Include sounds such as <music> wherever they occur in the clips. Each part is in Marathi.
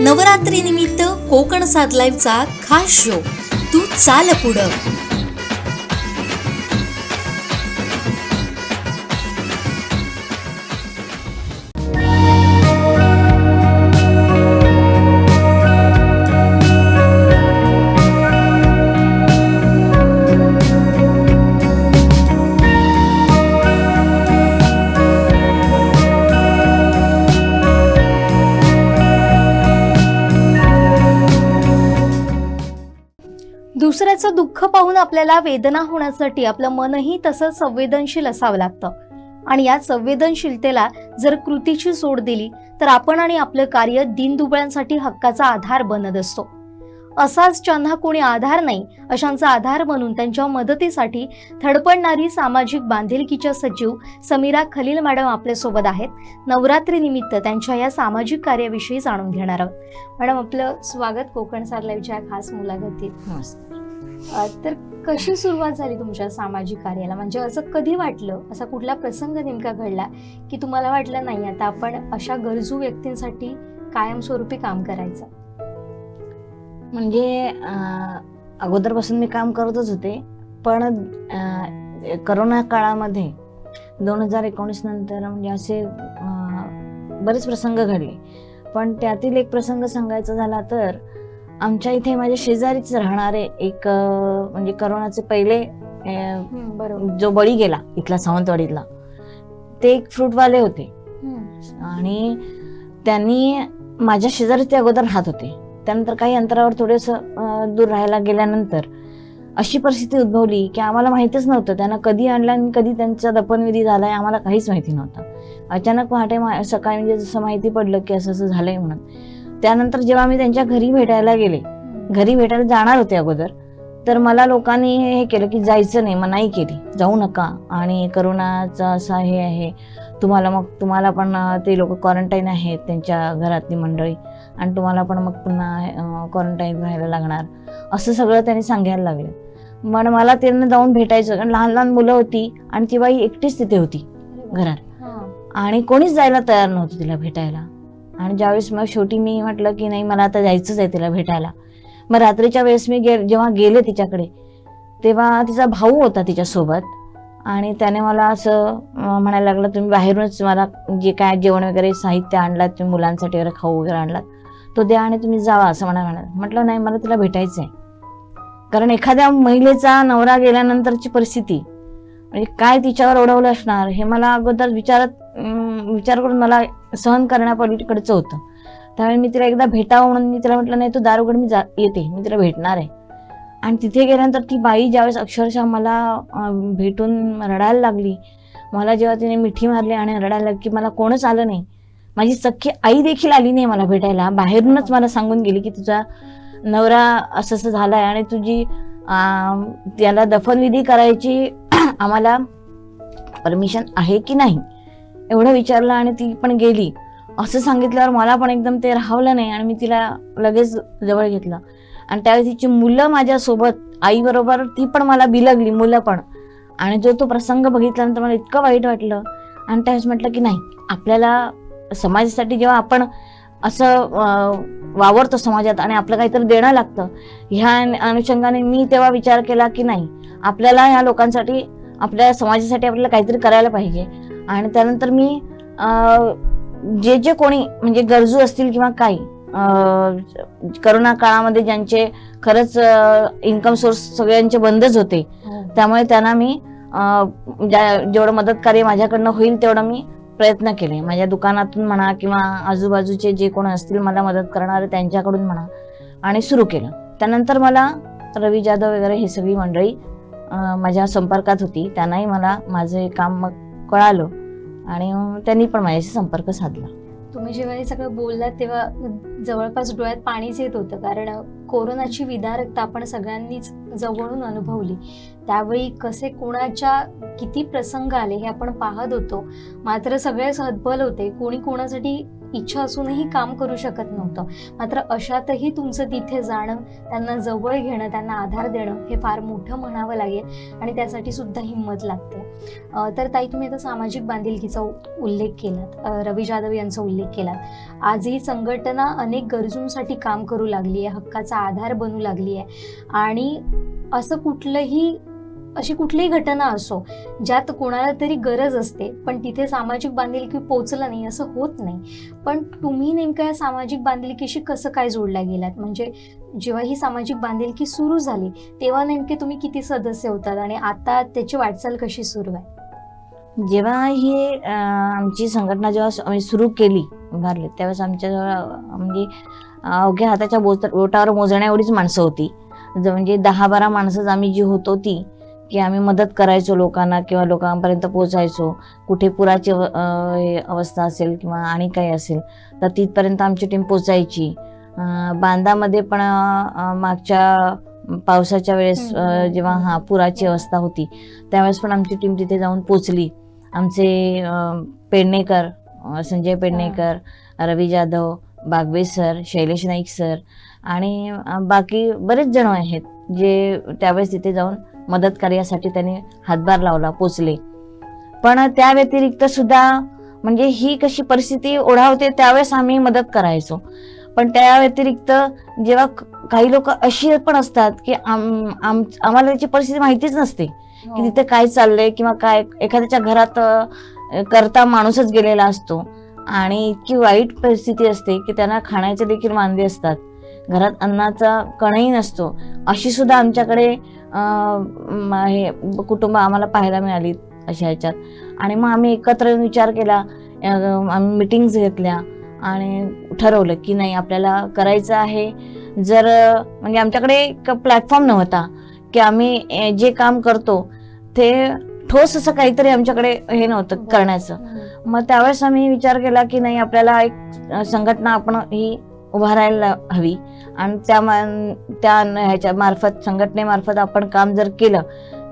नवरात्रीनिमित्त कोकण सात लाईव्हचा खास शो तू चाल पुढं. दुःख पाहून आपल्याला वेदना होण्यासाठी आपलं मनही तसंच संवेदनशील असावं लागतं. आणि या संवेदनशीलतेला जर कृतीची सोड दिली तर आपण आणि आपलं कार्य दीनदुबळ्यांसाठी हक्काचा आधार बनत असतो. असाच ज्यांना कोणी आधार नाही अशांचा आधार बनून त्यांच्या मदतीसाठी थडपडणारी सामाजिक बांधिलकीच्या सचिव समीरा खलील मॅडम आपल्यासोबत आहेत. नवरात्रीनिमित्त त्यांच्या या सामाजिक कार्याविषयी जाणून घेणार आहोत. मॅडम आपलं स्वागत. कोकण सार खास मुलाखतीत. नमस्कार. तर कशी सुरुवात झाली तुमच्या सामाजिक कार्याला? म्हणजे असं कधी वाटलं? असा कुठला प्रसंग नेमका घडला की तुम्हाला वाटलं नाही आता आपण अशा गरजू व्यक्तींसाठी कायमस्वरूपी काम करायचं? म्हणजे अं, अगोदरपासून मी काम करतच होते. पण अं, करोना काळामध्ये दोन हजार एकोणीस नंतर म्हणजे असे अं, बरेच प्रसंग घडले. पण त्यातील एक प्रसंग सांगायचा झाला तर आमच्या इथे माझ्या शेजारीच राहणारे एक म्हणजे करोनाचे पहिले बरोबर. जो बळी गेला इथला सावंतवाडीतला ते एक फ्रूटवाले होते. आणि त्यांनी माझ्या शेजारी ते अगोदर राहत होते. त्यानंतर काही अंतरावर थोडेस दूर राहायला गेल्यानंतर अशी परिस्थिती उद्भवली की आम्हाला माहितीच नव्हतं. त्यांना कधी आणलं आणि कधी त्यांचा दफनविधी झालाय आम्हाला काहीच माहिती नव्हतं. अचानक पहाटे सकाळी म्हणजे जसं माहिती पडलं की असं असं झालंय म्हणून. त्यानंतर जेव्हा मी त्यांच्या घरी भेटायला गेले. घरी भेटायला जाणार होते अगोदर तर मला लोकांनी हे केलं की जायचं नाही मनाई केली. जाऊ नका. आणि करोनाचा असा हे आहे. तुम्हाला मग तुम्हाला पण ते लोक क्वारंटाईन आहेत त्यांच्या घरातली मंडळी. आणि तुम्हाला पण मग पुन्हा क्वारंटाईन राहायला लागणार. असं सगळं त्यांनी सांगायला लागले. मग मला त्यांना जाऊन भेटायचं. कारण लहान लहान मुलं होती आणि ती बाई एकटीच तिथे होती. घरात. हा. आणि कोणीच जायला तयार नव्हतं तिला भेटायला. आणि ज्यावेळेस मग शेवटी मी म्हटलं की नाही मला आता जायचंच आहे तिला भेटायला. मग रात्रीच्या वेळेस मी गे जेव्हा गेले तिच्याकडे तेव्हा तिचा भाऊ होता तिच्यासोबत. आणि त्याने मला असं म्हणायला लागलं तुम्ही बाहेरूनच मला जे काय जेवण वगैरे साहित्य आणलात तुम्ही मुलांसाठी वगैरे खाऊ वगैरे आणलात तो द्या आणि तुम्ही जावा असं म्हणा म्हणा म्हटलं नाही मला तिला भेटायचं आहे कारण एखाद्या महिलेचा नवरा गेल्यानंतरची परिस्थिती म्हणजे काय तिच्यावर ओढवलं असणार हे मला अगोदर विचारत विचार करून मला सहन करण्यापलीकडचं होतं. त्यामुळे मी तिला एकदा भेटावं म्हणून मी तिला म्हटलं नाही तू दारुगड मी जा येते मी तिला भेटणार आहे. आणि तिथे गेल्यानंतर ती बाई ज्यावेळेस अक्षरशः मला भेटून रडायला लागली मला जेव्हा तिने मिठी मारली आणि रडायला लागली की मला कोणच आलं नाही माझी सख्खी आई देखील आली नाही मला भेटायला. बाहेरूनच मला सांगून गेली की तुझा नवरा असं असं झाला आहे आणि तुझी त्याला दफनविधी करायची <clears throat> आम्हाला परमिशन आहे की नाही? एवढं विचारलं आणि ती पण गेली. असं सांगितल्यावर मला पण एकदम ते राहवलं नाही आणि मी तिला लगेच जवळ घेतलं. आणि त्यावेळी तिची मुलं माझ्यासोबत आईबरोबर ती पण मला बिलगली मुलं पण. आणि जो तो प्रसंग बघितल्यानंतर मला इतकं वाईट वाटलं. आणि त्यावेळेस म्हटलं की नाही आपल्याला समाजासाठी जेव्हा आपण असं वावरतो समाजात आणि आपलं काहीतरी देणं लागतं ह्या अनुषंगाने मी तेव्हा विचार केला की नाही आपल्याला ह्या लोकांसाठी आपल्या समाजासाठी आपल्याला काहीतरी करायला पाहिजे. आणि त्यानंतर मी जे जे कोणी म्हणजे गरजू असतील किंवा काही करोना काळामध्ये ज्यांचे खरंच इन्कम सोर्स सगळ्यांचे बंदच होते. हो. त्यामुळे त्यांना मी जेवढं मदत कार्य माझ्याकडनं होईल तेवढं मी प्रयत्न केले. माझ्या दुकानातून म्हणा किंवा आजूबाजूचे जे कोण असतील मला मदत करणारे त्यांच्याकडून म्हणा आणि सुरू केलं. त्यानंतर मला रवी जाधव वगैरे हे सगळी मंडळी माझ्या संपर्कात होती. त्यांनाही मला माझं हे काम मग कळालं. आणि त्यांनी पण माझ्याशी संपर्क साधला. तुम्ही जेव्हा हे सगळं बोललात तेव्हा जवळपास डोळ्यात पाणीच येत होतं कारण कोरोनाची विदारकता आपण सगळ्यांनीच जवळून अनुभवली. त्यावेळी कसे कोणाच्या किती प्रसंग आले हे आपण पाहत होतो. मात्र सगळेच हतबल होते. कोणी कोणासाठी इच्छा असूनही काम करू शकत नव्हतं. मात्र अशातही तुमचं तिथे जाणं त्यांना जवळ घेणं त्यांना आधार देणं हे फार मोठं म्हणावं लागेल आणि त्यासाठी सुद्धा हिंमत लागते. तर ताई तुम्ही आता सामाजिक बांधिलकीचा उ- उल्लेख केलात. रवी जाधव यांचा उल्लेख केलात. आजही संघटना अनेक गरजूंसाठी काम करू लागली आहे हक्काचा आधार बनू लागली आहे. आणि असं कुठलंही अशी कुठलीही घटना असो ज्यात कोणाला तरी गरज असते पण तिथे सामाजिक बांधिलकी पोचलं नाही असं होत नाही. पण तुम्ही नेमक्या या सामाजिक बांधिलकीशी कसं काय जोडल्या गेलात? म्हणजे जेव्हा ही सामाजिक बांधिलकी सुरू झाली तेव्हा नेमके तुम्ही किती सदस्य होतात आणि आता त्याची वाटचाल कशी सुरू आहे? जेव्हा ही आमची संघटना जेव्हा आम्ही म्हणजे सुरू केली उभारली त्यावेळेस आमच्याजवळ म्हणजे अवघ्या हाताच्या बोट बोटावर मोजण्या एवढीच माणसं होती. म्हणजे दहा बारा माणसं आम्ही जी होतो ती की आम्ही मदत करायचो लोकांना किंवा लोकांपर्यंत पोहोचायचो. कुठे पुराची अवस्था असेल किंवा आणि काही असेल तर तिथपर्यंत आमची टीम पोचायची बांधामध्ये पण मागच्या पावसाच्या वेळेस जेव्हा हा. पुराची अवस्था होती त्यावेळेस पण आमची टीम तिथे जाऊन पोचली आमचे पेडणेकर संजय पेडणेकर रवी जाधव बागवे सर शैलेश नाईक सर आणि बाकी बरेच जण आहेत जे त्यावेळेस तिथे जाऊन मदत कार्यासाठी त्यांनी हातभार लावला पोचले. पण त्या व्यतिरिक्त सुद्धा म्हणजे ही कशी परिस्थिती ओढावते त्यावेळेस आम्ही मदत करायचो. पण त्या व्यतिरिक्त जेव्हा काही लोक अशी पण असतात की आम- आम- आम्हाला त्याची परिस्थिती माहितीच नसते. की तिथे काय चाललंय किंवा काय एखाद्याच्या घरात करता माणूसच गेलेला असतो. आणि इतकी वाईट परिस्थिती असते की त्यांना खाण्याचे देखील वांदे असतात. घरात अन्नाचा कणही नसतो. अशी सुद्धा आमच्याकडे हे कुटुंब आम्हाला पाहायला मिळाली अशा ह्याच्यात. आणि मग आम्ही एकत्र येऊन विचार केला आम्ही मिटिंग्स घेतल्या आणि ठरवलं की नाही आपल्याला करायचं आहे. जर म्हणजे आमच्याकडे एक प्लॅटफॉर्म नव्हता की आम्ही जे काम करतो ते ठोस असं काहीतरी आमच्याकडे हे नव्हतं करण्याचं. हम्म. मग त्यावेळेस आम्ही विचार केला की नाही आपल्याला एक संघटना आपण ही उभारायला हवी. आणि त्या त्या ह्याच्या मार्फत संघटनेमार्फत आपण काम जर केलं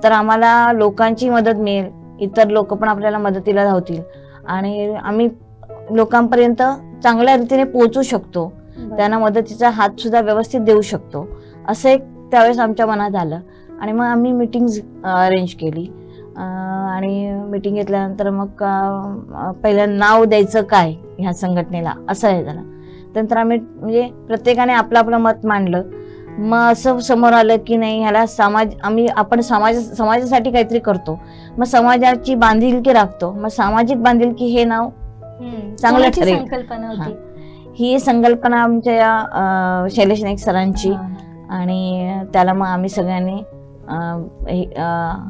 तर आम्हाला लोकांची मदत मिळेल. इतर लोक पण आपल्याला मदतीला धावतील. आणि आम्ही लोकांपर्यंत चांगल्या रीतीने पोहोचू शकतो. त्यांना मदतीचा हात सुद्धा व्यवस्थित देऊ शकतो. असं एक त्यावेळेस आमच्या मनात आलं. आणि मग आम्ही मिटिंग अरेंज केली. आणि मिटिंग घेतल्यानंतर मग पहिलं नाव द्यायचं काय ह्या संघटनेला? असं आहे झालं त्यानंतर आम्ही म्हणजे प्रत्येकाने आपलं आपलं मत मांडलं. मग असं समोर आलं की नाही ह्याला समाज आम्ही आपण समाज समाजासाठी काहीतरी करतो. मग समाजाची बांधिलकी राखतो. मग सामाजिक बांधिलकी हे नाव. चांगलं ठरेल. ही. संकल्पना आमच्या शैलेश नाईक सरांची. आणि त्याला मग आम्ही सगळ्यांनी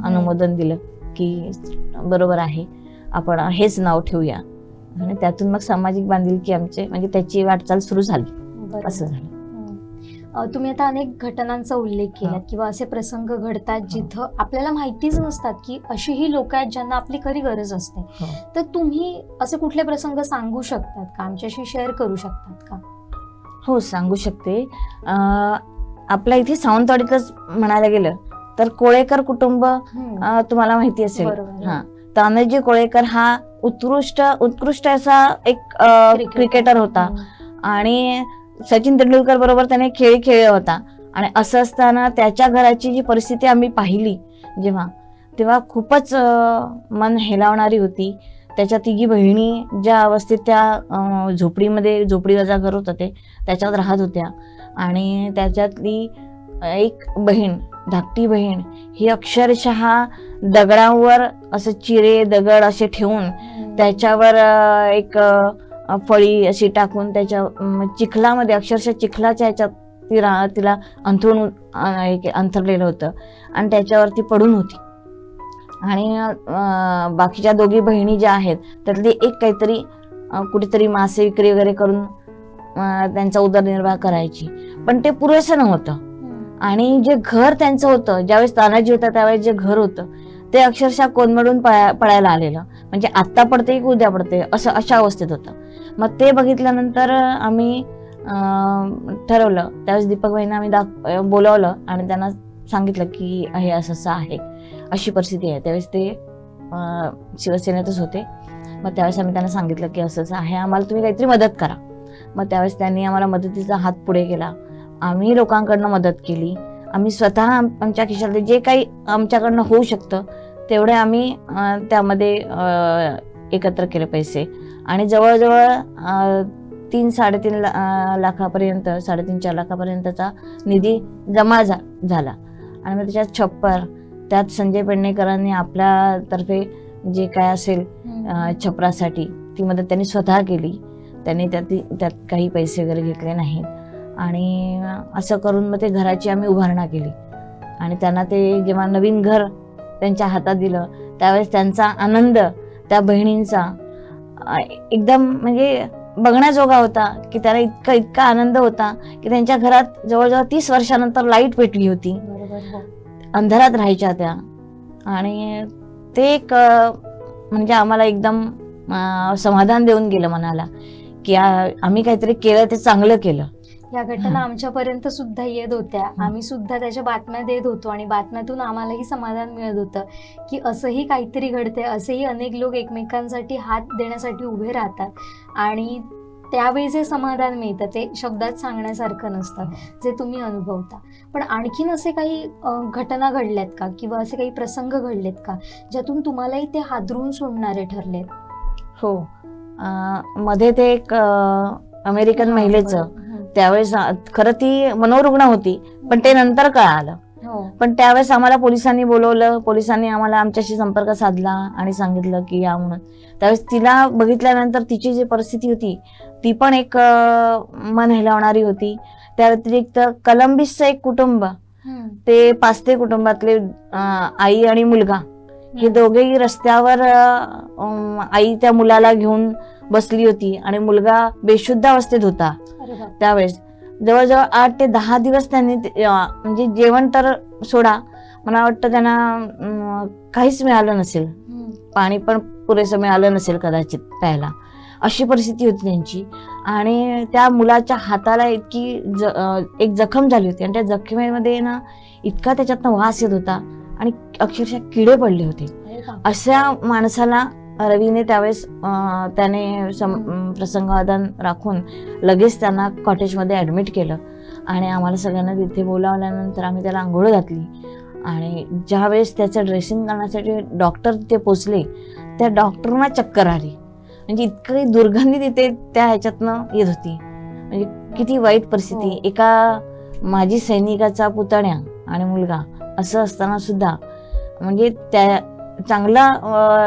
अनुमोदन दिलं की बरोबर आहे. आपण हेच नाव ठेवूया. आणि त्यातून मग सामाजिक बांधिलकी आमचे म्हणजे त्याची वाटचाल सुरू झाली. असं झालं. तुम्ही आता अनेक घटनांचा उल्लेख केला हा. किंवा असे प्रसंग घडतात जिथं आपल्याला माहितीच नसतात की अशीही लोक आहेत ज्यांना आपली खरी गरज असते. हो. तर तुम्ही असे कुठले प्रसंग सांगू शकतात का? आमच्याशी शेअर करू शकतात का? हो सांगू शकते. आपल्या इथे सावंतवाडीतच म्हणायला गेलं तर कोळेकर कुटुंब तुम्हाला माहिती असेल. बरोबर. हा. तानाजी कोळेकर हा उत्कृष्ट उत्कृष्ट असा एक क्रिकेटर. होता. आणि सचिन तेंडुलकर बरोबर त्याने खेळ खेळला होता आणि असं असताना त्याच्या घराची जी परिस्थिती आम्ही पाहिली जेव्हा तेव्हा खूपच मन हेलावणारी होती त्याच्या तिघी बहिणी ज्या अवस्थेत त्या झोपडीमध्ये झोपडीवरचा घर होतं ते त्याच्यात राहत होत्या आणि त्याच्यातली एक बहीण धाकटी बहीण ही अक्षरशः दगडांवर असं चिरे दगड असे ठेवून. त्याच्यावर एक फळी अशी टाकून त्याच्या चिखलामध्ये अक्षरशः चिखलाच्या ह्याच्यात ती रा तिला अंथरून अंथरलेलं होतं आणि त्याच्यावरती पडून होती आणि बाकीच्या दोघी बहिणी ज्या आहेत त्यातली एक काहीतरी कुठेतरी मासे विक्री वगैरे करून त्यांचा उदरनिर्वाह करायची पण ते पुरेसं नव्हतं. आणि जे घर त्यांचं होतं ज्यावेळेस तानाजी होता त्यावेळेस जे घर होतं ते अक्षरशः कोलमडून पळा- पळायला आलेलं. म्हणजे आत्ता पडते की उद्या पडते असं अशा अवस्थेत होतं. मग ते बघितल्यानंतर आम्ही ठरवलं. त्यावेळेस दीपक भाईंना आम्ही दाख बोलावलं आणि त्यांना सांगितलं की हे असं असं आहे. अशी परिस्थिती आहे. त्यावेळेस ते शिवसेनेतच होते. मग त्यावेळेस आम्ही त्यांना सांगितलं की असं असं आहे. आम्हाला तुम्ही काहीतरी मदत करा. मग त्यावेळेस त्यांनी आम्हाला मदतीचा हात पुढे केला. आम्ही लोकांकडनं मदत केली. आम्ही स्वतः आम- आमच्या खिशातले जे काही आमच्याकडनं होऊ शकतं तेवढे आम्ही त्यामध्ये एकत्र केले पैसे. आणि जवळजवळ तीन साडेतीन ला- लाखापर्यंत साडेतीन चार लाखापर्यंतचा निधी जमा झा झाला. आणि मग त्याच्यात छप्पर त्यात संजय पेडणेकरांनी आपल्यातर्फे जे काय असेल छपरासाठी ती मदत त्यांनी स्वतः केली. त्यांनी त्यात त्यात काही पैसे वगैरे घेतले नाहीत. आणि असं करून मग ते घराची आम्ही उभारणा केली. आणि त्यांना ते जेव्हा नवीन घर त्यांच्या हातात दिलं त्यावेळेस त्यांचा आनंद त्या बहिणींचा एकदम म्हणजे बघण्याजोगा होता की त्याला इतका इतका आनंद होता की त्यांच्या घरात जवळजवळ तीस वर्षानंतर लाइट पेटली होती. हो. अंधारात राहायच्या त्या. आणि ते एक म्हणजे आम्हाला एकदम समाधान देऊन गेलं मनाला की आम्ही काहीतरी केलं ते चांगलं केलं. या घटना आमच्यापर्यंत सुद्धा येत होत्या. आम्ही सुद्धा त्याच्या बातम्या देत होतो आणि बातम्यातून आम्हालाही समाधान मिळत होतं की असंही काहीतरी घडते असेही अनेक लोक एकमेकांसाठी हात देण्यासाठी उभे राहतात आणि त्यावेळी जे समाधान मिळतं ते शब्दात सांगण्यासारखं नसतं जे तुम्ही अनुभवता. पण आणखीन असे काही घटना घडल्यात का किंवा असे काही प्रसंग घडलेत का ज्यातून तुम्हालाही ते हादरून सोडणारे ठरलेत? हो. मध्ये ते एक अमेरिकन महिलेचं. त्यावेळेस खरं ती मनोरुग्ण होती पण ते नंतर कळालं. हो. पण त्यावेळेस आम्हाला पोलिसांनी बोलवलं पोलिसांनी आम्हाला आमच्याशी संपर्क साधला आणि सांगितलं की या म्हणून. त्यावेळेस तिला बघितल्यानंतर तिची जी परिस्थिती होती ती पण एक मन हेलावणारी होती. त्या व्यतिरिक्त कलंबिसचं एक कुटुंब. ते पाचते कुटुंबातले आई आणि मुलगा. हे दोघेही रस्त्यावर आई त्या मुलाला घेऊन बसली होती आणि मुलगा बेशुद्ध अवस्थेत होता त्यावेळेस. जवळजवळ आठ ते दहा दिवस त्यांनी म्हणजे जेवण तर सोडा मला वाटतं त्यांना काहीच मिळालं नसेल. पाणी पण पुरेसं मिळालं नसेल कदाचित प्यायला. अशी परिस्थिती होती त्यांची. आणि त्या मुलाच्या हाताला इतकी ज एक जखम झाली होती आणि त्या जखमेमध्ये ना इतका त्याच्यातनं वास येत होता. आणि अक्षरशः किडे पडले होते. अशा माणसाला रवीने त्यावेळेस त्याने प्रसंगावधान राखून लगेच त्यांना कॉटेजमध्ये ॲडमिट केलं. आणि आम्हाला सगळ्यांना तिथे बोलावल्यानंतर आम्ही त्याला आंघोळ घातली. आणि ज्यावेळेस त्याचं ड्रेसिंग करण्यासाठी डॉक्टर तिथे पोचले त्या डॉक्टरना चक्कर आली. म्हणजे इतकी दुर्गंधी तिथे त्या ह्याच्यातनं येत होती. म्हणजे किती वाईट परिस्थिती. हो. एका माजी सैनिकाचा पुतण्या आणि मुलगा. असं असताना सुद्धा म्हणजे त्या चांगला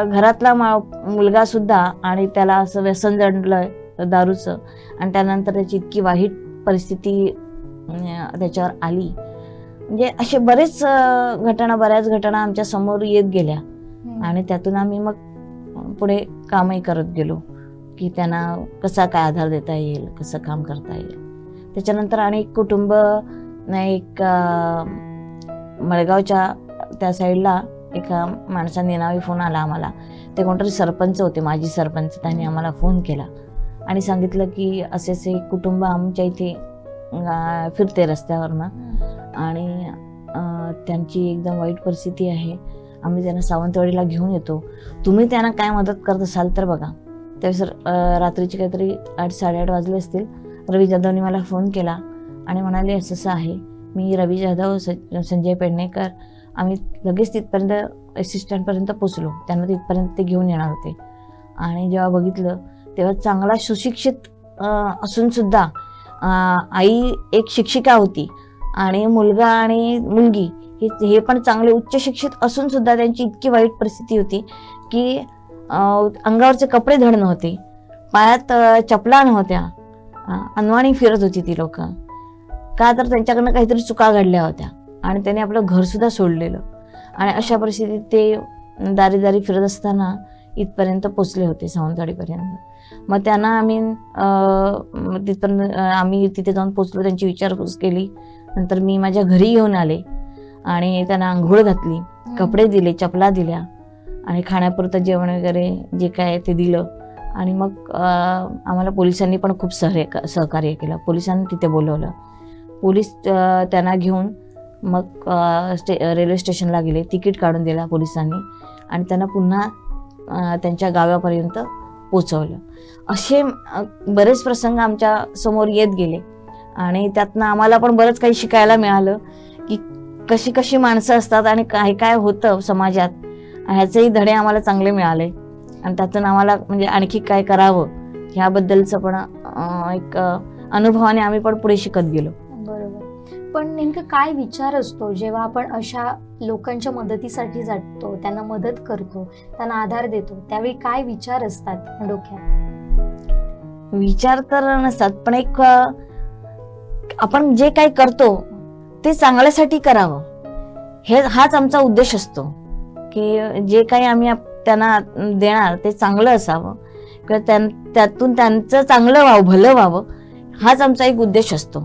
घरातला मा- मुलगा सुद्धा आणि त्याला असं व्यसन जडलं दारूचं आणि त्यानंतर त्याची इतकी वाईट परिस्थिती त्याच्यावर आली. म्हणजे असे बरेच घटना बऱ्याच घटना आमच्यासमोर येत गेल्या. आणि त्यातून आम्ही मग पुढे कामही करत गेलो की त्यांना कसा काय आधार देता येईल कसं काम करता येईल. त्याच्यानंतर आणि एक कुटुंब ना एक मळगावच्या त्या साईडला एका माणसाने नावी फोन आला आम्हाला. ते कोणतरी सरपंच होते माजी सरपंच. त्यांनी आम्हाला फोन केला आणि सांगितलं की असे असे कुटुंब आमच्या इथे फिरते रस्त्यावरनं. आणि त्यांची एकदम वाईट परिस्थिती आहे. आम्ही त्यांना सावंतवाडीला घेऊन येतो. तुम्ही त्यांना काय मदत करत असाल तर बघा. त्यावेळेस रात्रीचे काहीतरी आठ साडेआठ वाजले असतील. रवी जाधवनी मला फोन केला आणि म्हणाले असं असं आहे. मी रवी जाधव स- संजय पेडणेकर आम्ही लगेच तिथपर्यंत असिस्टंटपर्यंत पोचलो त्यांना तिथपर्यंत ते घेऊन येणार होते. आणि जेव्हा बघितलं तेव्हा चांगला सुशिक्षित असूनसुद्धा असून सुद्धा आई एक शिक्षिका होती आणि मुलगा आणि मुलगी हे हे पण चांगले उच्च शिक्षित असून सुद्धा त्यांची इतकी वाईट परिस्थिती होती की अंगावरचे कपडे धड नव्हते पायात चपला नव्हत्या. अनवाणी फिरत होती ती लोकं. का तर त्यांच्याकडनं काहीतरी चुका घडल्या होत्या. आणि त्यांनी आपलं घरसुद्धा सोडलेलं. आणि अशा परिस्थितीत ते दारी दारी फिरत असताना इथपर्यंत पोचले होते सावंतवाडीपर्यंत. मग त्यांना आम्ही तिथपर्यंत आम्ही तिथे जाऊन पोचलो त्यांची विचारपूस केली. नंतर मी माझ्या घरी घेऊन आले आणि त्यांना आंघोळ घातली कपडे दिले चपला दिल्या आणि खाण्यापुरतं जेवण वगैरे जे काय ते दिलं. आणि मग आम्हाला पोलिसांनी पण खूप सहकार्य सहकार्य केलं. पोलिसांनी तिथे बोलवलं. पोलीस त्यांना घेऊन मग स्टे रेल्वे स्टेशनला गेले. तिकीट काढून दिला पोलिसांनी आणि त्यांना पुन्हा त्यांच्या गावापर्यंत पोचवलं असे बरेच प्रसंग आमच्यासमोर येत गेले आणि त्यातनं आम्हाला पण बरंच काही शिकायला मिळालं की कशी कशी माणसं असतात आणि काय काय होतं समाजात. ह्याचेही धडे आम्हाला चांगले मिळाले आणि त्यातून आम्हाला म्हणजे आणखी काय करावं ह्याबद्दलचं पण एक अनुभवाने आम्ही पण पुढे शिकत गेलो. पण नेमकं काय विचार असतो जेव्हा आपण अशा लोकांच्या मदतीसाठी जातो त्यांना मदत करतो त्यांना आधार देतो त्यावेळी काय विचार असतात डोक्यात? विचार तर नसतात पण एक आपण जे काही करतो ते चांगल्यासाठी करावं. हे हाच आमचा उद्देश असतो की जे काही आम्ही त्यांना देणार ते चांगलं असावं. किंवा त्यां- त्यातून त्यांचं चांगलं व्हावं भलं व्हावं हाच आमचा एक उद्देश असतो.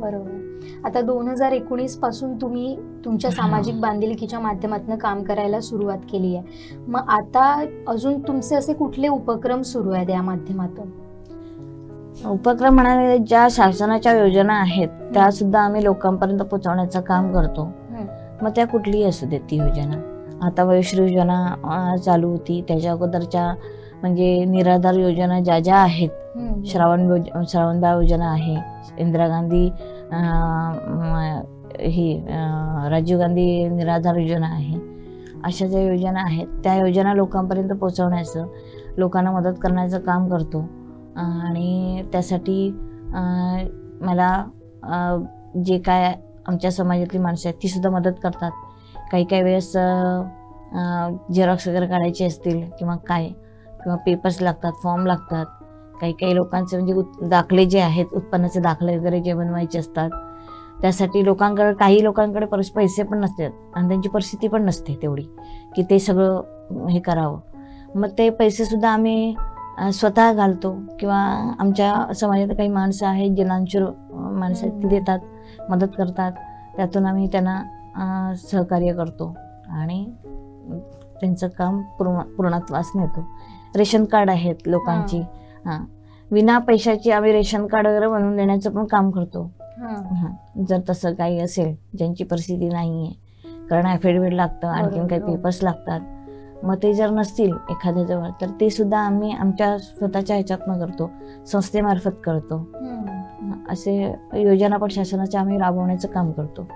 बरोबर. आता दोन हजार एकोणीसपासून तुम्ही तुमच्या. सामाजिक बांधिलकीच्या माध्यमातून काम करायला सुरुवात केली आहे मग आता अजून तुमचे असे कुठले उपक्रम सुरू आहेत या माध्यमातून उपक्रम म्हणाले ज्या शासनाच्या योजना आहेत त्या सुद्धा आम्ही लोकांपर्यंत पोहोचवण्याचं काम करतो. मग त्या कुठलीही असू देत ती योजना आता वयश्री योजना चालू होती त्याच्या अगोदरच्या म्हणजे निराधार योजना ज्या ज्या आहेत. श्रावण श्रावणबाळ योजना आहे इंदिरा गांधी ही राजीव गांधी निराधार योजना आहे. अशा ज्या योजना आहेत त्या योजना लोकांपर्यंत पोचवण्याचं लोकांना मदत करण्याचं काम करतो. आणि त्यासाठी मला जे काय आमच्या समाजातली माणसं आहेत ती सुद्धा मदत करतात. काही काही वेळेस झेरॉक्स वगैरे काढायचे असतील किंवा काय किंवा पेपर्स लागतात फॉर्म लागतात. काही काही लोकांचे म्हणजे उत- दाखले जे आहेत उत्पन्नाचे दाखले वगैरे जे बनवायचे असतात त्यासाठी लोकांकडे काही लोकांकडे परस पैसे पण नसतात आणि त्यांची परिस्थिती पण नसते तेवढी की ते सगळं हे करावं. मग ते पैसे सुद्धा आम्ही स्वतः घालतो किंवा आमच्या समाजात काही माणसं आहेत जे अं, माणसं आहेत ती देतात मदत करतात त्यातून आम्ही त्यांना सहकार्य करतो आणि त्यांचं काम पूर्ण पूर्णत्वास नेतो रेशन कार्ड आहेत लोकांची हां. विना पैशाची आम्ही रेशन कार्ड वगैरे बनवून देण्याचं पण काम करतो. हा. जर तसं काही असेल ज्यांची परिस्थिती नाही आहे कारण ॲफिडेविट लागतं आणखीन काही. पेपर्स लागतात. मग ते जर नसतील एखाद्याजवळ तर ते सुद्धा आम्ही आमच्या स्वतःच्या ह्याच्यातनं करतो. संस्थेमार्फत करतो. असे योजना पण शासनाच्या आम्ही राबवण्याचं काम करतो.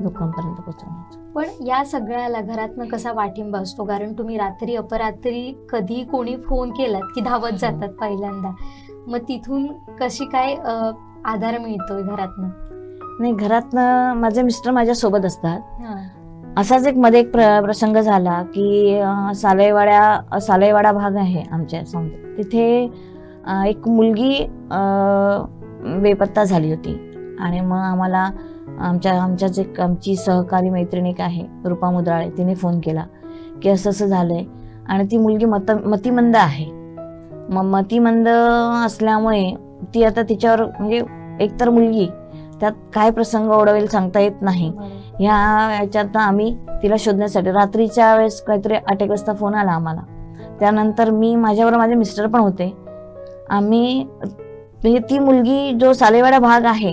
लोकांपर्यंत पोहोचवण्याचं. पण या सगळ्याला घरातनं कसा पाठिंबा असतो कारण तुम्ही रात्री अपरात्री कधी कोणी फोन केलात की धावत जातात पहिल्यांदा. मग तिथून कशी काय अ, आधार मिळतोय घरातनं? नाही घरातनं माझे मिस्टर माझ्यासोबत असतात. हा. असाच एक मध्ये एक प्र प्रसंग झाला की अं, सालेवाड्या सालेवाडा भाग आहे आमच्या समजा. तिथे अं, एक मुलगी अं, बेपत्ता झाली होती. आणि मग आम्हाला आमच्या आमच्याच एक आमची सहकारी मैत्रिणी एक आहे रुपा मुद्राळे तिने फोन केला की असं असं झालंय आणि ती मुलगी मत मतिमंद आहे. मग मतिमंद असल्यामुळे ती आता तिच्यावर म्हणजे एकतर मुलगी त्यात काय प्रसंग ओढवेल सांगता येत नाही. ह्या ह्याच्यात आम्ही तिला शोधण्यासाठी रात्रीच्या वेळेस काहीतरी आठ एक वाजता फोन आला आम्हाला. त्यानंतर मी माझ्यावर माझे मिस्टर पण होते. आम्ही म्हणजे ती मुलगी जो सालेवाडा भाग आहे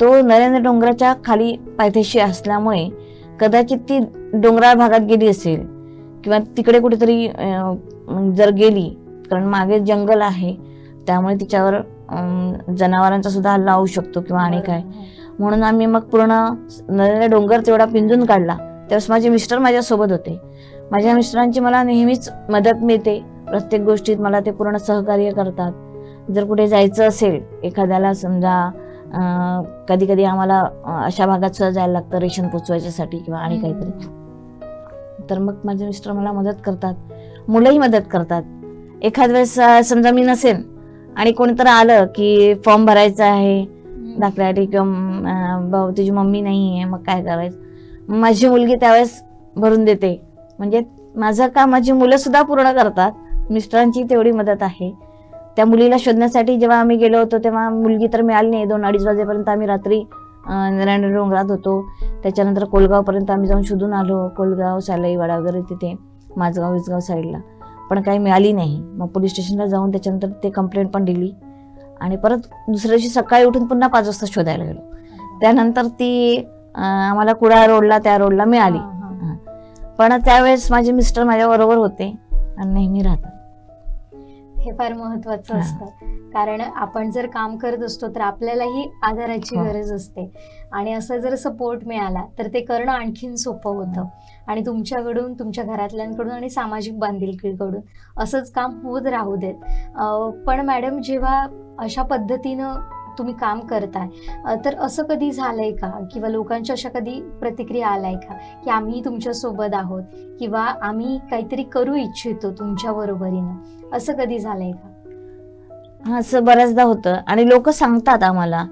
तो नरेंद्र डोंगराच्या खाली पायथ्याशी असल्यामुळे कदाचित ती डोंगराळ भागात गेली असेल. किंवा तिकडे कुठेतरी जर गेली कारण मागे जंगल आहे त्यामुळे तिच्यावर जनावरांचा सुद्धा हल्ला होऊ शकतो किंवा आणि काय. म्हणून आम्ही मग पूर्ण नरेंद्र डोंगर तेवढा पिंजून काढला. त्यावेळेस माझे मिस्टर माझ्यासोबत होते. माझ्या मिस्टरांची मला नेहमीच मदत मिळते. प्रत्येक गोष्टीत मला ते पूर्ण सहकार्य करतात. जर कुठे जायचं असेल एखाद्याला समजा कधी कधी आम्हाला अशा भागात सुद्धा जायला लागतं रेशन पोचवायच्यासाठी किंवा आणि काहीतरी. तर मग माझे मिस्टर मला मदत करतात. मुलंही मदत करतात. एखाद वेळेस समजा मी नसेल आणि कोणीतरी आलं की फॉर्म भरायचा आहे दाखल्यासाठी किंवा भाऊ तुझी मम्मी नाही आहे मग काय करायचं? माझी मुलगी त्यावेळेस भरून देते. म्हणजे माझं काम माझी मुलं सुद्धा पूर्ण करतात. मिस्टरांची तेवढी मदत आहे. त्या मुलीला शोधण्यासाठी जेव्हा आम्ही गेलो होतो तेव्हा मुलगी तर मिळाली नाही. दोन अडीच वाजेपर्यंत आम्ही रात्री नारायण डोंगरात होतो. त्याच्यानंतर कोलगावपर्यंत आम्ही जाऊन शोधून आलो. कोलगाव सालाईवाडा वगैरे तिथे माझगाव विसगाव साईडला. पण काही मिळाली नाही. मग पोलीस स्टेशनला जाऊन त्याच्यानंतर ते कंप्लेंट पण दिली. आणि परत दुसऱ्या दिवशी सकाळी उठून पुन्हा पाच वाजता शोधायला गेलो. त्यानंतर ती आम्हाला कुडाळ रोडला त्या रोडला मिळाली. पण त्यावेळेस माझे मिस्टर माझ्या बरोबर होते. आणि नेहमी राहतात. हे फार महत्वाचं. असतं. कारण आपण जर काम करत असतो तर आपल्यालाही आधाराची. गरज असते. आणि असं जर सपोर्ट मिळाला तर ते करणं आणखीन सोपं होतं. आणि तुमच्याकडून तुमच्या घरातल्यांकडून आणि सामाजिक बांधिलकीकडून असंच काम होत राहू देत. पण मॅडम जेव्हा अशा पद्धतीनं तुम्ही काम करताय तर असं कधी झालंय का? किंवा लोकांच्या अशा कधी प्रतिक्रिया आलाय का? की आम्ही तुमच्यासोबत आहोत किंवा आम्ही काहीतरी करू इच्छितो तुमच्या बरोबरीनं. असं कधी झालंय का? हा, असं बऱ्याचदा होतं. आणि लोक सांगतात आम्हाला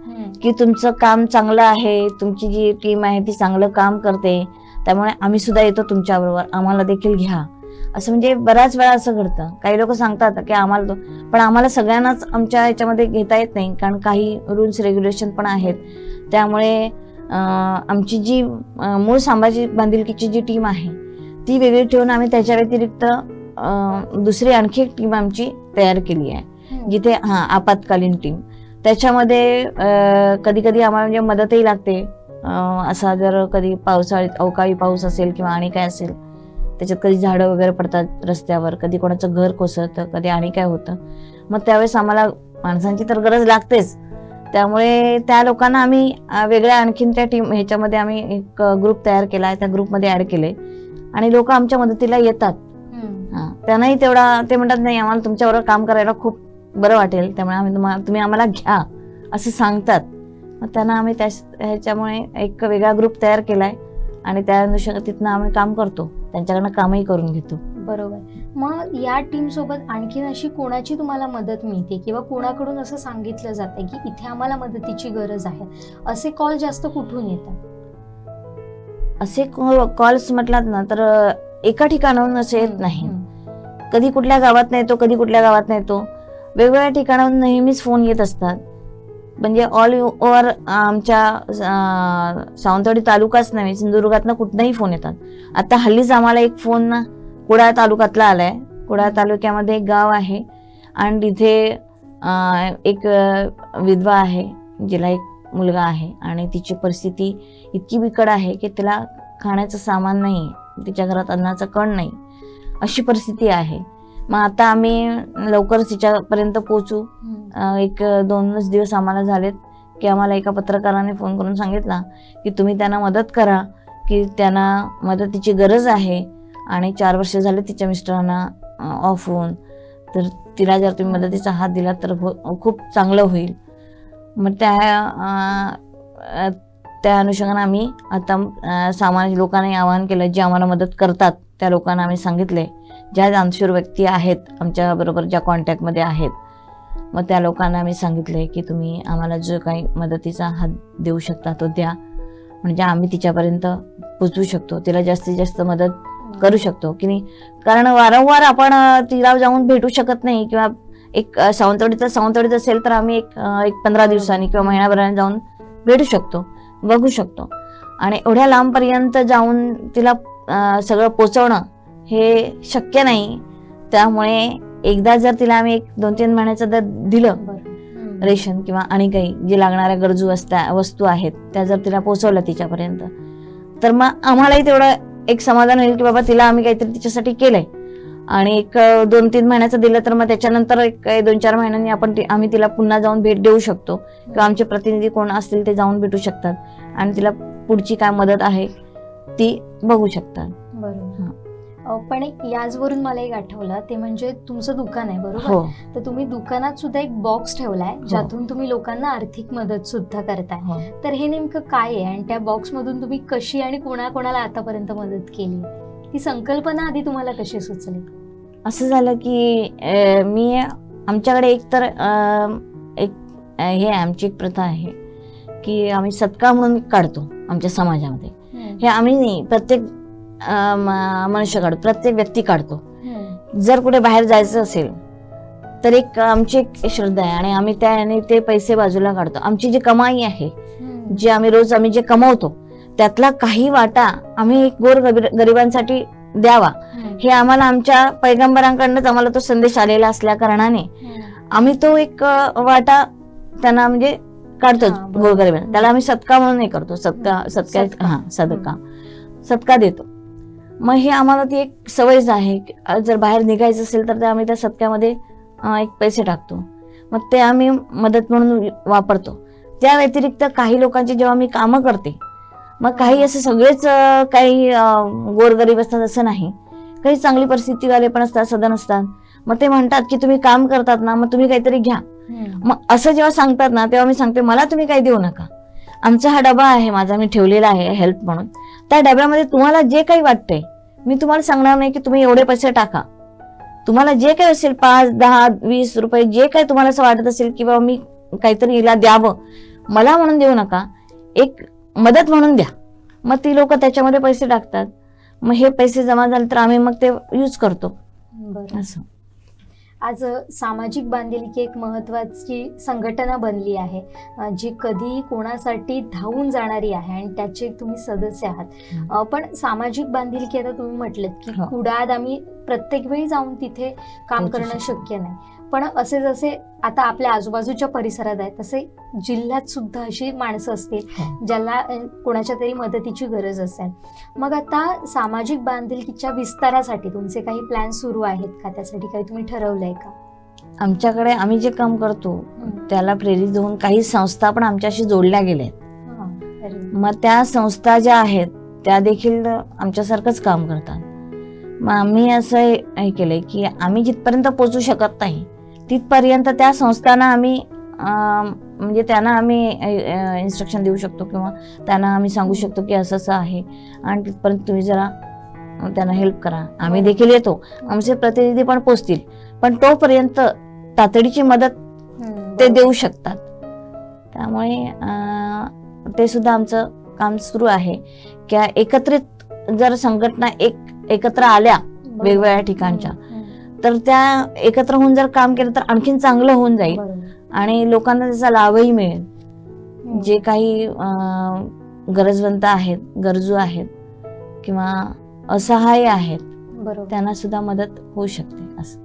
की तुमचं काम चांगलं आहे तुमची जी टीम आहे ती चांगलं काम करते त्यामुळे आम्ही सुद्धा येतो तुमच्या बरोबर आम्हाला देखील घ्या. असं म्हणजे बऱ्याच वेळा असं घडतं. काही लोक सांगतात की आम्हाला पण आम्हाला सगळ्यांनाच आमच्या याच्यामध्ये घेता येत नाही कारण काही रूल्स रेग्युलेशन पण आहेत. त्यामुळे आमची जी मूळ सामाजिक बांधिलकीची जी टीम आहे ती वेगळी ठेवून आम्ही त्याच्या व्यतिरिक्त दुसरी आणखी एक टीम आमची तयार केली आहे. जिथे हा आपत्कालीन टीम त्याच्यामध्ये कधी कधी आम्हाला म्हणजे मदतही लागते. असा जर कधी पावसाळ्यात अवकाळी पाऊस असेल किंवा आणि काय असेल त्याच्यात कधी झाडं वगैरे पडतात रस्त्यावर कधी कोणाचं घर कोसळतं कधी आणि काय होतं. मग त्यावेळेस आम्हाला माणसांची तर गरज लागतेच. त्यामुळे त्या लोकांना आम्ही वेगळ्या आणखीन त्या टीम ह्याच्यामध्ये आम्ही एक ग्रुप तयार केला आहे. त्या ग्रुपमध्ये ऍड केले. आणि लोक आमच्या मदतीला येतात. हा. त्यांनाही तेवढा ते म्हणतात नाही आम्हाला तुमच्याबरोबर काम करायला खूप बरं वाटेल. त्यामुळे आम्ही तुम्हाला तुम्ही आम्हाला घ्या. असं सांगतात. मग त्यांना आम्ही त्या ह्याच्यामुळे एक वेगळा ग्रुप तयार केलाय आणि त्या अनुषंग तिथनं आम्ही काम करतो. त्यांच्याकडनं कामही करून घेतो. बरोबर. मग या टीम सोबत आणखीन अशी कोणाची तुम्हाला मदत मिळते? किंवा कोणाकडून असं सांगितलं जातं की इथे आम्हाला मदतीची गरज आहे? असे कॉल जास्त कुठून येतात? असे कॉल्स म्हटलात ना तर एका ठिकाणाहून असे येत नाही. कधी कुठल्या गावात नाही येतो कधी कुठल्या गावात नाही येतो वेगवेगळ्या ठिकाणाहून नेहमीच फोन येत असतात. म्हणजे ऑल ओव्हर आमच्या सावंतवाडी तालुकाच नव्हे सिंधुदुर्गातनं कुठनंही फोन येतात. आता हल्लीच आम्हाला एक फोन कुडाळ तालुक्यातला आलाय. कुडाळ तालुक्यामध्ये एक गाव आहे. आणि तिथे एक विधवा आहे. जिला एक मुलगा आहे. आणि तिची परिस्थिती इतकी बिकट आहे की तिला खाण्याचं सामान नाही तिच्या घरात अन्नाचं कण नाही. अशी परिस्थिती आहे. मग आता आम्ही लवकरच तिच्यापर्यंत पोहोचू. एक दोनच दिवस आम्हाला झालेत की आम्हाला एका पत्रकाराने फोन करून सांगितला की तुम्ही त्यांना मदत करा की त्यांना मदतीची गरज आहे आणि चार वर्ष झाले तिच्या मिस्टरांना ऑफ होऊन. तर तिला जर तुम्ही मदतीचा हात दिला तर खूप चांगलं होईल. मग त्या त्या अनुषंगाने आम्ही आता सामान्य लोकांना आवाहन केलं जे आम्हाला मदत करतात त्या लोकांना आम्ही सांगितले. ज्या दानशूर व्यक्ती आहेत आमच्याबरोबर ज्या कॉन्टॅक्टमध्ये आहेत मग त्या लोकांना आम्ही सांगितले की तुम्ही आम्हाला जो काही मदतीचा हात देऊ शकता तो द्या. म्हणजे आम्ही तिच्यापर्यंत पोचवू शकतो. तिला जास्तीत जास्त मदत करू शकतो. की नाही? कारण वारंवार आपण तिला जाऊन भेटू शकत नाही किंवा एक सावंतवाडीचा सावंतवाडीचं सावंतवाडीत असेल तर आम्ही एक एक पंधरा दिवसांनी किंवा महिन्याभराने जाऊन भेटू शकतो. बघू शकतो. आणि एवढ्या लांबपर्यंत जाऊन तिला सगळं पोचवणं हे शक्य नाही. त्यामुळे एकदा जर तिला आम्ही एक दोन तीन महिन्याचं जर दिलं. रेशन किंवा आणि काही जे लागणाऱ्या गरजू असत्या वस्तू आहेत त्या जर तिला पोहोचवल्या तिच्यापर्यंत तर मग आम्हालाही तेवढं एक समाधान होईल की बाबा तिला आम्ही काहीतरी तिच्यासाठी केलंय. आणि एक दोन तीन महिन्याचं दिलं तर मग त्याच्यानंतर एक दोन चार महिन्यांनी आपण आम्ही तिला पुन्हा जाऊन भेट देऊ शकतो. किंवा आमचे प्रतिनिधी कोण असतील ते जाऊन भेटू शकतात. आणि तिला पुढची काय मदत आहे ती बघू शकतात. बरोबर. पण एक याचवरून मला एक आठवलं ते म्हणजे तुमचं दुकान आहे बरोबर? हो. तर तुम्ही दुकानात सुद्धा एक बॉक्स ठेवलाय ज्यातून तुम्ही लोकांना आर्थिक मदत सुद्धा करताय. हो. तर हे नेमकं काय आहे? आणि त्या बॉक्स मधून तुम्ही कशी आणि कोणाकोणाला आतापर्यंत मदत केली? ती संकल्पना आधी तुम्हाला कशी सुचली? असं झालं की अं, मी आमच्याकडे एक तर अं, एक अं, हे आहे, आमची एक प्रथा आहे की आम्ही सत्कार म्हणून काढतो आमच्या समाजामध्ये. हे आम्ही नाही प्रत्येक अं, म- मनुष्य काढतो प्रत्येक व्यक्ती काढतो. जर कुठे बाहेर जायचं असेल तर एक आमची एक श्रद्धा आहे आणि आम्ही त्याने ते पैसे बाजूला काढतो. आमची जी कमाई आहे. जे आम्ही रोज आम्ही जे कमवतो त्यातला काही वाटा आम्ही एक गोर गरिबांसाठी द्यावा. हे आम्हाला आमच्या पैगंबरांकडनंच आम्हाला तो संदेश आलेला असल्या कारणाने. आम्ही तो एक वाटा त्यांना म्हणजे काढतो. गोरगरिबांना त्याला आम्ही सत्का म्हणून हे करतो. सत्का सत्का. हा सदका. सत्का देतो. मग हे आम्हाला ती एक सवयच आहे जर बाहेर निघायचं असेल तर आम्ही त्या सत्क्यामध्ये अं, एक पैसे टाकतो. मग ते आम्ही मदत म्हणून वापरतो. त्या व्यतिरिक्त काही लोकांची जेव्हा मी कामं करते मग काही असे सगळेच काही गोरगरीब असतात असं नाही. काही चांगली परिस्थितीवाले पण असतात सदन असतात. मग ते म्हणतात की तुम्ही काम करतात ना मग तुम्ही काहीतरी घ्या. मग असं जेव्हा सांगतात ना तेव्हा मी सांगते मला तुम्ही काही देऊ नका. आमचा हा डबा आहे माझा मी ठेवलेला आहे हेल्प म्हणून. त्या डब्यामध्ये तुम्हाला जे काही वाटतंय मी तुम्हाला सांगणार नाही की तुम्ही एवढे पैसे टाका. तुम्हाला जे काही असेल पाच दहा वीस रुपये जे काही तुम्हाला असं वाटत असेल की बाबा मी काहीतरी हिला द्यावं मला म्हणून देऊ नका. एक मदत म्हणून द्या. मग ती लोक त्याच्यामध्ये पैसे टाकतात. मग हे पैसे जमा झाले तर आम्ही मग ते यूज करतो. बरं. असं. आज सामाजिक बांधिलकी एक महत्वाची संघटना बनली आहे. जी कधी कोणासाठी धावून जाणारी आहे आणि त्याचे तुम्ही सदस्य आहात. पण सामाजिक बांधिलकी आता तुम्ही म्हटलं की हो. कुडाद आम्ही प्रत्येक वेळी जाऊन तिथे काम करणं. शक्य नाही. पण असे जसे आता आपल्या आजूबाजूच्या परिसरात आहेत तसे जिल्ह्यात सुद्धा अशी माणसं असतील हो. ज्याला कोणाच्या तरी मदतीची गरज असेल. मग आता सामाजिक बांधिलकीच्या विस्तारासाठी तुमचे काही प्लॅन सुरू आहेत का? त्यासाठी काही तुम्ही ठरवलंय का? आमच्याकडे आम्ही जे काम करतो त्याला प्रेरित होऊन काही संस्था पण आमच्याशी जोडल्या गेल्या. मग त्या संस्था ज्या आहेत त्या देखील आमच्यासारखंच काम करतात. मग आम्ही असं हे केलंय की आम्ही जिथपर्यंत पोचू शकत नाही तिथपर्यंत त्या संस्थांना आम्ही म्हणजे त्यांना आम्ही इन्स्ट्रक्शन देऊ शकतो किंवा त्यांना आम्ही सांगू शकतो की असं असं आहे आणि तिथपर्यंत तुम्ही जरा त्यांना हेल्प करा आम्ही. देखील येतो आमचे प्रतिनिधी पण पोचतील पण तोपर्यंत तातडीची मदत ते. देऊ शकतात त्यामुळे ते सुद्धा आमचं काम सुरू आहे की एकत्रित जर संघटना एक एकत्र आल्या. वेगवेगळ्या ठिकाणच्या तर त्या एकत्र होऊन जर काम केलं तर आणखीन चांगलं होऊन जाईल. आणि लोकांना त्याचा लाभही मिळेल. जे काही गरजवंत आहेत गरजू आहेत किंवा असहाय्य आहेत बरोबर. त्यांना सुद्धा मदत होऊ शकते असं.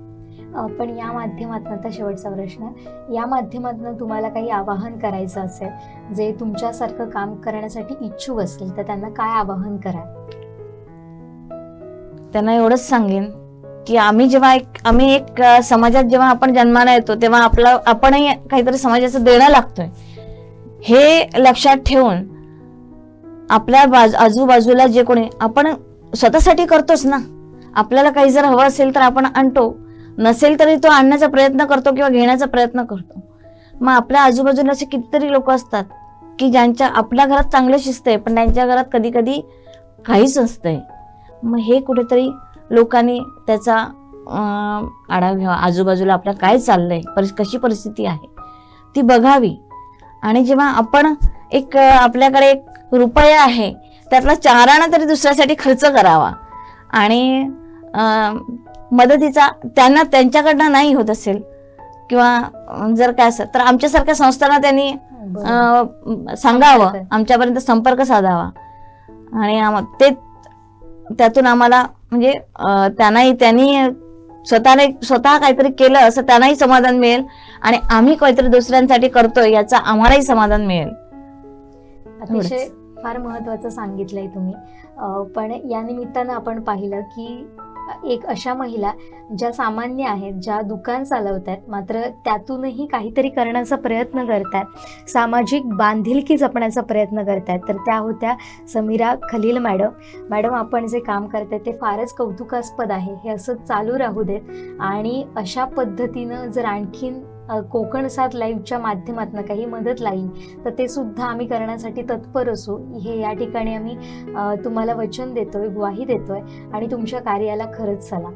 पण या माध्यमातून आता शेवटचा प्रश्न. या माध्यमातून तुम्हाला काही आवाहन करायचं असेल जे तुमच्यासारखं काम करण्यासाठी इच्छुक असेल तर त्यांना काय आवाहन करा त्यांना एवढंच सांगेन की आम्ही जेव्हा एक आम्ही एक समाजात जेव्हा आपण जन्माला येतो तेव्हा आपला आपणही काहीतरी समाजाचं देणं लागतोय. हे लक्षात ठेवून आपल्या बाजू आजूबाजूला जे कोणी आपण स्वतःसाठी करतोच ना. आपल्याला काही जर हवं असेल तर आपण आणतो. नसेल तरी तो आणण्याचा प्रयत्न करतो किंवा घेण्याचा प्रयत्न करतो. मग आपल्या आजूबाजूला असे कितीतरी लोक असतात की ज्यांच्या आपल्या घरात चांगलं शिस्त आहे पण त्यांच्या घरात कधी कधी काहीच असतंय मग हे कुठेतरी लोकांनी त्याचा आढावा घ्यावा. आजूबाजूला आपल्या काय चाललंय? परिस कशी परिस्थिती आहे? ती बघावी. आणि जेव्हा आपण एक आपल्याकडे एक रुपया आहे त्यातला चाराणा तरी दुसऱ्यासाठी खर्च करावा. आणि मदतीचा त्यांना त्यांच्याकडनं नाही होत असेल किंवा जर काय असं तर आमच्यासारख्या संस्थांना त्यांनी सांगावं. आमच्यापर्यंत संपर्क साधावा. आणि ते त्यातून आम्हाला म्हणजे त्यांनाही त्यांनी स्वतःने स्वतः काहीतरी केलं असं त्यांनाही समाधान मिळेल आणि आम्ही काहीतरी दुसऱ्यांसाठी करतोय याचं आम्हालाही समाधान मिळेल. अतिशय फार महत्वाचं सांगितलंय तुम्ही. पण या निमित्तानं आपण पाहिलं की एक अशा महिला ज्या सामान्य आहेत ज्या दुकान चालवत आहेत मात्र त्यातूनही काहीतरी करण्याचा प्रयत्न करतात. सामाजिक बांधिलकी जपण्याचा प्रयत्न करतात. तर त्या होत्या समीरा खलील मॅडम. मॅडम आपण जे काम करतात ते फारच कौतुकास्पद आहे. हे असं चालू राहू देत. आणि अशा पद्धतीनं जर आणखीन कोकण साथ लाईव्हच्या माध्यमातून काही मदत लागली. तर ते सुद्धा आम्ही करण्यासाठी तत्पर असू. हे या ठिकाणी आम्ही तुम्हाला वचन देतोय ग्वाही देतोय आणि तुमच्या कार्याला खरंच चला.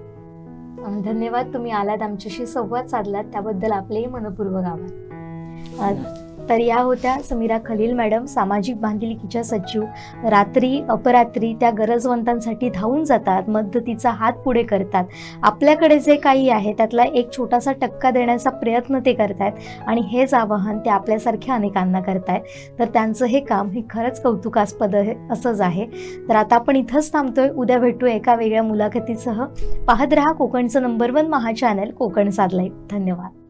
धन्यवाद. तुम्ही आलात आमच्याशी संवाद साधलात. त्याबद्दल आपलेही मनपूर्वक आभार. तर या होत्या समीरा खलील मॅडम सामाजिक बांधिलकीच्या सचिव रात्री अपरात्री त्या गरजवंतांसाठी धावून जातात मदतीचा हात पुढे करतात. आपल्याकडे जे काही आहे त्यातला एक छोटासा टक्का देण्याचा प्रयत्न ते करतायत आणि हेच आवाहन ते आपल्यासारख्या अनेकांना करतायत. तर त्यांचं हे काम हे खरंच कौतुकास्पद आहे असंच आहे. तर आता आपण इथंच थांबतोय. उद्या भेटू एका वेगळ्या मुलाखतीसह. पाहत रहा कोकणचं number one Maha channel Konkan साधलाय धन्यवाद.